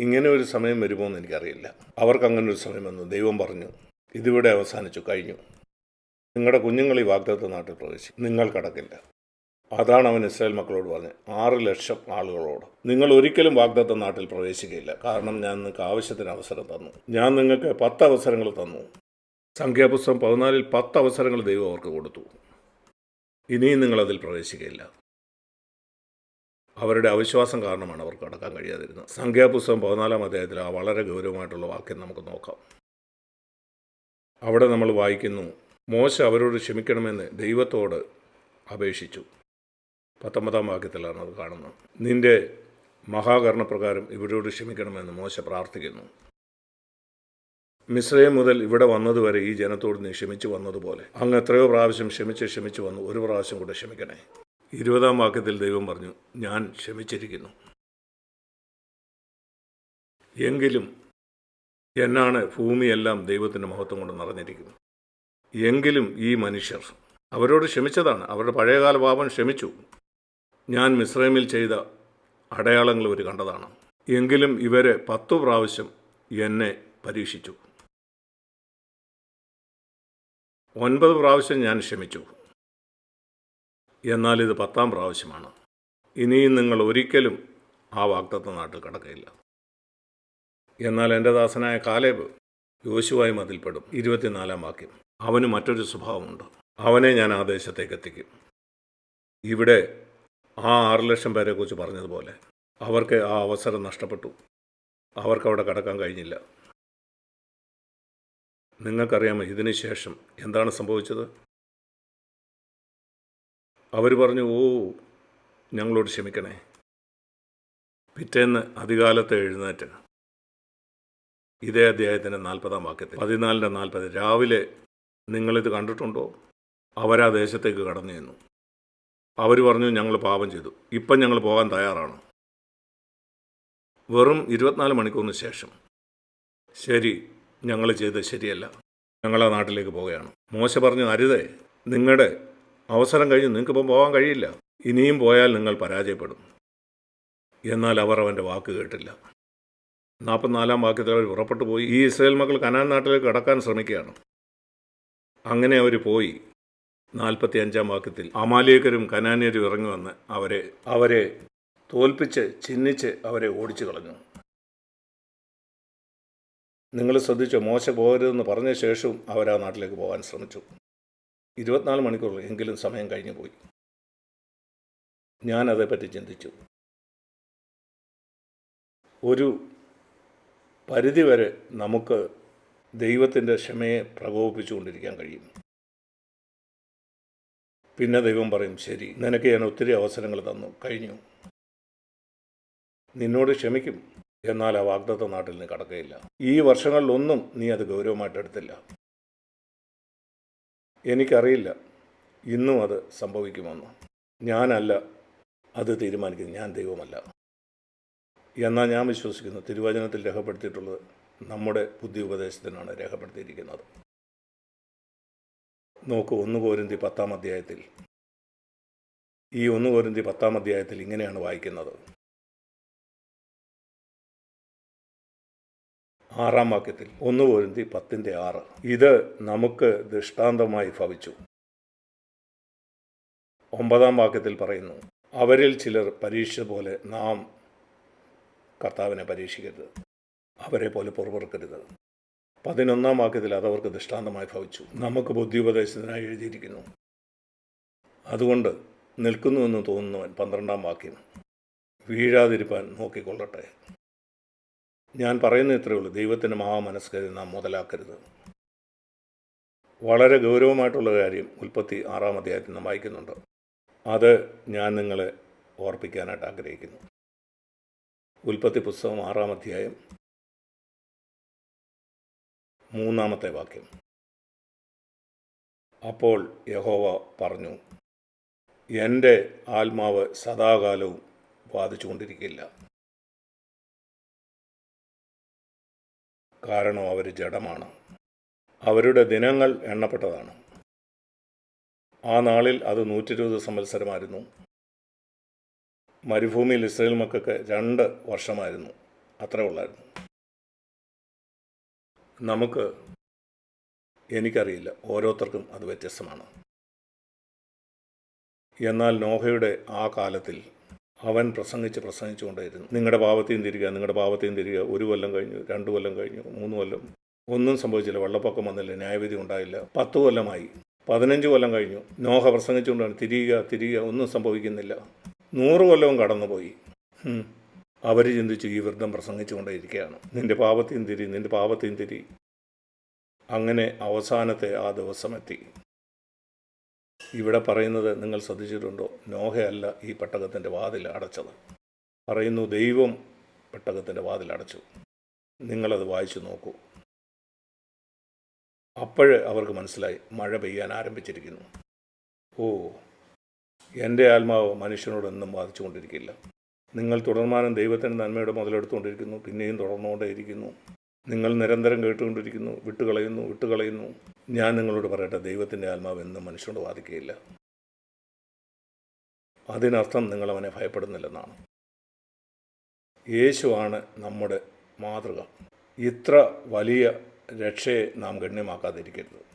ഇങ്ങനെ ഒരു സമയം വരുമോ എന്ന് എനിക്കറിയില്ല. അവർക്ക് അങ്ങനെ ഒരു സമയം വന്നു. ദൈവം പറഞ്ഞു ഇതിവിടെ അവസാനിച്ചു കഴിഞ്ഞു. നിങ്ങളുടെ കുഞ്ഞുങ്ങൾ ഈ വാഗ്ദത്ത നാട്ടിൽ പ്രവേശിക്കും നിങ്ങൾ കടക്കില്ല. അതാണ് അവൻ ഇസ്രായേൽ മക്കളോട് പറഞ്ഞത്. ആറ് ലക്ഷം ആളുകളോട് നിങ്ങൾ ഒരിക്കലും വാഗ്ദത്ത നാട്ടിൽ പ്രവേശിക്കില്ല കാരണം ഞാൻ നിങ്ങൾക്ക് ആവശ്യത്തിന് അവസരം തന്നു. ഞാൻ നിങ്ങൾക്ക് പത്ത് അവസരങ്ങൾ തന്നു. സംഖ്യാപുസ്തകം പതിനാലിൽ പത്ത് അവസരങ്ങൾ ദൈവം അവർക്ക് കൊടുത്തു. ഇനിയും നിങ്ങളതിൽ പ്രവേശിക്കുകയില്ല. അവരുടെ അവിശ്വാസം കാരണമാണ് അവർക്ക് കടക്കാൻ കഴിയാതിരുന്നത്. സംഖ്യാപുസ്തകം പതിനാലാം അധ്യായത്തിൽ ആ വളരെ ഗൗരവമായിട്ടുള്ള വാക്യം നമുക്ക് നോക്കാം. അവിടെ നമ്മൾ വായിക്കുന്നു മോശ അവരോട് ക്ഷമിക്കണമെന്ന് ദൈവത്തോട് അപേക്ഷിച്ചു. പത്തൊമ്പതാം വാക്യത്തിലാണ് അത് കാണുന്നത്. നിന്റെ മഹാകരണപ്രകാരം ഇവരോട് ക്ഷമിക്കണമെന്ന് മോശ പ്രാർത്ഥിക്കുന്നു. മിശ്രയം മുതൽ ഇവിടെ വന്നതുവരെ ഈ ജനത്തോട് നീ ക്ഷമിച്ചു വന്നതുപോലെ അങ്ങ് എത്രയോ പ്രാവശ്യം ക്ഷമിച്ച് ക്ഷമിച്ചു വന്നു ഒരു പ്രാവശ്യം കൂടെ ക്ഷമിക്കണേ. ഇരുപതാം വാക്യത്തിൽ ദൈവം പറഞ്ഞു ഞാൻ ക്ഷമിച്ചിരിക്കുന്നു. എങ്കിലും എന്നാണ് ഭൂമിയെല്ലാം ദൈവത്തിന്റെ മഹത്വം കൊണ്ട് നിറഞ്ഞിരിക്കുന്നു. എങ്കിലും ഈ മനുഷ്യർ അവരോട് ക്ഷമിച്ചതാണ്. അവരുടെ പഴയകാല പാപം ക്ഷമിച്ചു. ഞാൻ മിശ്രമിൽ ചെയ്ത അടയാളങ്ങൾ ഇവർ കണ്ടതാണ്. എങ്കിലും ഇവരെ പത്തു പ്രാവശ്യം എന്നെ പരീക്ഷിച്ചു. ഒൻപത് പ്രാവശ്യം ഞാൻ ക്ഷമിച്ചു. എന്നാൽ ഇത് പത്താം പ്രാവശ്യമാണ്. ഇനിയും നിങ്ങൾ ഒരിക്കലും ആ വാഗ്ദത്ത നാട്ടിൽ കടക്കയില്ല. എന്നാൽ എന്റെ ദാസനായ കാലേബ് യോശുവായി മതിൽപ്പെടും. ഇരുപത്തിനാലാം വാക്യം. അവന് മറ്റൊരു സ്വഭാവമുണ്ട്. അവനെ ഞാൻ ആ ദേശത്തേക്ക് എത്തിക്കും. ഇവിടെ ആ ആറ് ലക്ഷം പേരെക്കുറിച്ച് പറഞ്ഞതുപോലെ അവർക്ക് ആ അവസരം നഷ്ടപ്പെട്ടു. അവർക്ക് അവിടെ കടക്കാൻ കഴിഞ്ഞില്ല. നിങ്ങൾക്കറിയാമോ ഇതിനു ശേഷം എന്താണ് സംഭവിച്ചത്? അവർ പറഞ്ഞു ഓ ഞങ്ങളോട് ക്ഷമിക്കണേ. പിറ്റേന്ന് അധികാലത്ത് എഴുന്നേറ്റ്. ഇതേ അധ്യായത്തിന്റെ നാൽപ്പതാം വാക്യത്തിൽ. പതിനാലിന്റെ നാൽപ്പത് രാവിലെ നിങ്ങളിത് കണ്ടിട്ടുണ്ടോ? അവരാ ദേശത്തേക്ക് കടന്നു ചെന്നു. അവർ പറഞ്ഞു ഞങ്ങൾ പാപം ചെയ്തു. ഇപ്പം ഞങ്ങൾ പോകാൻ തയ്യാറാണ്. വെറും ഇരുപത്തിനാല് മണിക്കൂറിന് ശേഷം ശരി ഞങ്ങൾ ചെയ്തത് ശരിയല്ല. ഞങ്ങൾ ആ നാട്ടിലേക്ക് പോവുകയാണ്. മോശ പറഞ്ഞു അരുതേ നിങ്ങളുടെ അവസരം കഴിഞ്ഞ് നിങ്ങൾക്കിപ്പം പോകാൻ കഴിയില്ല. ഇനിയും പോയാൽ നിങ്ങൾ പരാജയപ്പെടും. എന്നാൽ അവർ അവന്റെ വാക്ക് കേട്ടില്ല. നാൽപ്പത്തിനാലാം വാക്യത്തിൽ അവർ പുറപ്പെട്ടു പോയി. ഈ ഇസ്രയേൽ മക്കൾ കനാൻ നാട്ടിലേക്ക് കടക്കാൻ ശ്രമിക്കുകയാണ്. അങ്ങനെ അവർ പോയി. നാൽപ്പത്തി അഞ്ചാം വാക്യത്തിൽ അമാലിയക്കരും കനാനിയരും ഇറങ്ങി വന്ന് അവരെ അവരെ തോൽപ്പിച്ച് ചിഹ്നിച്ച് അവരെ ഓടിച്ചു കളഞ്ഞു. നിങ്ങൾ ശ്രദ്ധിച്ചോ? മോശ പോകരുതെന്ന് പറഞ്ഞ ശേഷവും അവർ ആ നാട്ടിലേക്ക് പോകാൻ ശ്രമിച്ചു. ഇരുപത്തിനാല് മണിക്കൂർ എങ്കിലും സമയം കഴിഞ്ഞു പോയി. ഞാനതേപ്പറ്റി ചിന്തിച്ചു. ഒരു പരിധിവരെ നമുക്ക് ദൈവത്തിന്റെ ക്ഷമയെ പ്രകോപിപ്പിച്ചുകൊണ്ടിരിക്കാൻ കഴിയും. പിന്നെ ദൈവം പറയും ശരി നിനക്ക് ഞാൻ ഒത്തിരി അവസരങ്ങൾ തന്നു കഴിഞ്ഞു. നിന്നോട് ക്ഷമിക്കും എന്നാൽ ആ വാഗ്ദത്ത നാട്ടിൽ നീ കടക്കുകയില്ല. ഈ വർഷങ്ങളിലൊന്നും നീ അത് ഗൗരവമായിട്ട് എടുത്തില്ല എനിക്കറിയില്ല. ഇന്നും അത് സംഭവിക്കുമെന്ന്. ഞാനല്ല അത് തീരുമാനിക്കുന്നത്. ഞാൻ ദൈവമല്ല. എന്നാൽ ഞാൻ വിശ്വസിക്കുന്നു. തിരുവചനത്തിൽ രേഖപ്പെടുത്തിയിട്ടുള്ളത് നമ്മുടെ ബുദ്ധി ഉപദേശത്തിനാണ് രേഖപ്പെടുത്തിയിരിക്കുന്നത്. നോക്കൂ ഒന്ന് പോരുന്തി പത്താം അധ്യായത്തിൽ. ഈ ഒന്ന് പോരുന്തി പത്താം അധ്യായത്തിൽ ഇങ്ങനെയാണ് വായിക്കുന്നത്. ആറാം വാക്യത്തിൽ ഒന്ന് കോരിന്തി പത്തിന്റെ ആറ്. ഇത് നമുക്ക് ദൃഷ്ടാന്തമായി ഭവിച്ചു. ഒമ്പതാം വാക്യത്തിൽ പറയുന്നു അവരിൽ ചിലർ പരീക്ഷ പോലെ നാം കർത്താവിനെ പരീക്ഷിക്കരുത് അവരെ പോലെ പുറപ്പെടുക്കരുത് പതിനൊന്നാം വാക്യത്തിൽ അതവർക്ക് ദൃഷ്ടാന്തമായി ഭവിച്ചു. നമുക്ക് ബുദ്ധിയുപദേശത്തിനായി എഴുതിയിരിക്കുന്നു. അതുകൊണ്ട് നിൽക്കുന്നുവെന്ന് തോന്നുന്നവൻ പന്ത്രണ്ടാം വാക്യം വീഴാതിരിപ്പാൻ നോക്കിക്കൊള്ളട്ടെ. ഞാൻ പറയുന്ന ഇത്രയേ ഉള്ളൂ. ദൈവത്തിന്റെ മഹാമനസ്കരി നാം മുതലാക്കരുത്. വളരെ ഗൗരവമായിട്ടുള്ള കാര്യം ഉൽപ്പത്തി ആറാം അധ്യായത്തിൽ നാം വായിക്കുന്നുണ്ട്. അത് ഞാൻ നിങ്ങളെ ഓർപ്പിക്കാനായിട്ട് ആഗ്രഹിക്കുന്നു. ഉൽപ്പത്തി പുസ്തകം ആറാം അധ്യായം മൂന്നാമത്തെ വാക്യം. അപ്പോൾ യഹോവ പറഞ്ഞു എന്റെ ആത്മാവ് സദാകാലവും ബാധിച്ചുകൊണ്ടിരിക്കില്ല കാരണം അവർ ജഡമാണ്. അവരുടെ ദിനങ്ങൾ എണ്ണപ്പെട്ടതാണ്. ആ നാളിൽ അത് നൂറ്റി ഇരുപത് സംവത്സരമായിരുന്നു മരുഭൂമിയിൽ ഇസ്രയേൽ മക്കൾക്ക് രണ്ട് വർഷമായിരുന്നു. അത്രേ ഉള്ളായിരുന്നു. നമുക്ക് എനിക്കറിയില്ല. ഓരോരുത്തർക്കും അത് വ്യത്യസ്തമാണ്. എന്നാൽ നോഹയുടെ ആ കാലത്തിൽ അവൻ പ്രസംഗിച്ച് പ്രസംഗിച്ചുകൊണ്ടായിരുന്നു. നിങ്ങളുടെ പാപത്തെയും തിരിക നിങ്ങളുടെ പാപത്തെയും തിരിക ഒരു കൊല്ലം കഴിഞ്ഞു രണ്ട് കൊല്ലം കഴിഞ്ഞു മൂന്ന് കൊല്ലം. ഒന്നും സംഭവിച്ചില്ല. വെള്ളപ്പൊക്കം വന്നില്ല ന്യായവിധി ഉണ്ടായില്ല. പത്ത് കൊല്ലമായി. പതിനഞ്ച് കൊല്ലം കഴിഞ്ഞു. നോഹ പ്രസംഗിച്ചുകൊണ്ടാണ് തിരിയുക തിരിയുക ഒന്നും സംഭവിക്കുന്നില്ല. നൂറ് കൊല്ലവും കടന്നുപോയി. അവർ ചിന്തിച്ചു ഈ വൃദ്ധം പ്രസംഗിച്ചുകൊണ്ടേയിരിക്കുകയാണ്. നിന്റെ പാപത്തെയും തിരി നിന്റെ പാപത്തെയും തിരി. അങ്ങനെ അവസാനത്തെ ആ ദിവസമെത്തി. ഇവിടെ പറയുന്നത് നിങ്ങൾ ശ്രദ്ധിച്ചിട്ടുണ്ടോ? നോഹയല്ല ഈ പെട്ടകത്തിന്റെ വാതിൽ അടച്ചത്. പറയുന്നു ദൈവം പെട്ടകത്തിന്റെ വാതിൽ അടച്ചു. നിങ്ങളത് വായിച്ചു നോക്കൂ. അപ്പോഴേ അവർക്ക് മനസ്സിലായി മഴ പെയ്യാൻ ആരംഭിച്ചിരിക്കുന്നു. ഓ എന്റെ ആത്മാവ് മനുഷ്യനോടൊന്നും ബാധിച്ചുകൊണ്ടിരിക്കില്ല നിങ്ങൾ തുടർമാനം ദൈവത്തിന്റെ നന്മയുടെ മുതലെടുത്തുകൊണ്ടിരിക്കുന്നു പിന്നെയും തുടർന്നുകൊണ്ടേയിരിക്കുന്നു. നിങ്ങൾ നിരന്തരം കേട്ടുകൊണ്ടിരിക്കുന്നു വിട്ടുകളയുന്നു വിട്ടുകളയുന്നു. ഞാൻ നിങ്ങളോട് പറയട്ടെ ദൈവത്തിന്റെ ആത്മാവ് എന്നും മനുഷ്യനോട് വാദിക്കുകയില്ല. അതിനർത്ഥം നിങ്ങൾ അവനെ ഭയപ്പെടുന്നില്ലെന്നാണ്. യേശുവാണ് നമ്മുടെ മാതൃക. ഇത്ര വലിയ രക്ഷയെ നാം ഗണ്യമാക്കാതിരിക്കരുത്.